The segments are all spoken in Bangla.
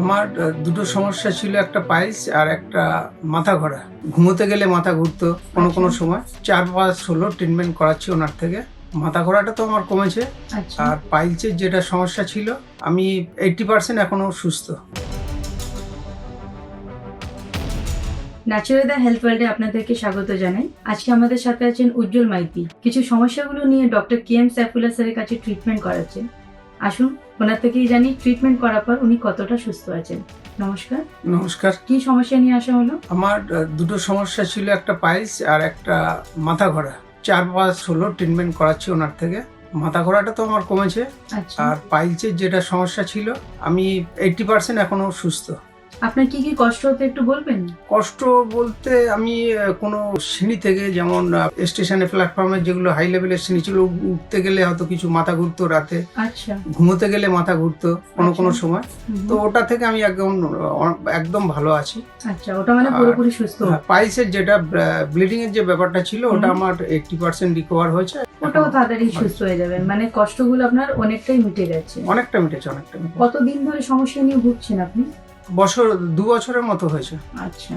আমার দুটো সমস্যা ছিল একটা পাইলস আর একটা মাথা ঘোরা। ঘুমোতে গেলে মাথা ঘুরতো কোনো কোনো সময়। চার পাঁচ হলো ট্রিটমেন্ট করাচ্ছি ওনার থেকে। মাথা ঘোরাটা তো আমার কমেছে। আচ্ছা। আর পাইলসের যেটা সমস্যা ছিল আমি এইটটি পার্সেন্ট এখনও সুস্থ। ন্যাচুরাল হেলথ ওয়ার্ল্ডে আপনাদেরকে স্বাগত জানাই। আজকে আমাদের সাথে আছেন উজ্জ্বল মাইতি। কিছু সমস্যাগুলো নিয়ে ডক্টর কে এম সাইফুল্লাহ স্যারের কাছে ট্রিটমেন্ট করাচ্ছেন। আসুন ওনার থেকেই জানি ট্রিটমেন্ট করার পর উনি কতটা সুস্থ আছেন। নমস্কার। নমস্কার। কি সমস্যা নিয়ে আসা হলো? আমার দুটো সমস্যা ছিল একটা পাইলস আর একটা মাথা ঘোরা চার পাঁচ হলো ট্রিটমেন্ট করাচ্ছি ওনার থেকে। মাথা ঘোরাটা তো আমার কমেছে। আচ্ছা। আর পাইলসের যেটা সমস্যা ছিল আমি এইটটি পার্সেন্ট এখনও সুস্থ। আপনার কি কি কষ্ট হতো একটু বলবেন? কষ্ট বলতে আমি কোনো সিঁড়ি থেকে যেমন স্টেশনে প্ল্যাটফর্মে যেগুলো হাই লেভেলের সিঁড়ি ছিল উঠতে গেলে হয়তো কিছু মাথা ঘুরতো রাতে। আচ্ছা। ঘুমোতে গেলে মাথা ঘুরতো কোনো কোনো আচ্ছা। সময় তো ওটা থেকে আমি একদম একদম ভালো আছি। আচ্ছা ওটা মানে পুরোপুরি সুস্থ। পাইসের যেটা ব্লিডিং এর যে ব্যাপারটা ছিল ওটা আমার এইটটি পার্সেন্ট রিকভার হয়েছে। ওটাও তাড়াতাড়ি সুস্থ হয়ে যাবেন মানে কষ্টগুলো আপনার অনেকটাই মিটে গেছে। অনেকটা মিটেছে অনেকটা কতদিন ধরে সমস্যা নিয়ে ভুগছেন আপনি? বছর দু বছরের মতো হয়েছে। আচ্ছা।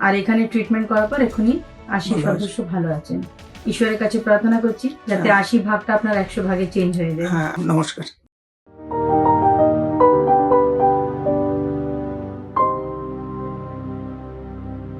আর এখানে ট্রিটমেন্ট করার পর এখনই আশি ভালো সদস্য ভালো আছেন। ঈশ্বরের কাছে প্রার্থনা করছি যাতে হ্যাঁ। আশি ভাগটা আপনার একশো ভাগে চেঞ্জ হয়ে যায়। হ্যাঁ নমস্কার।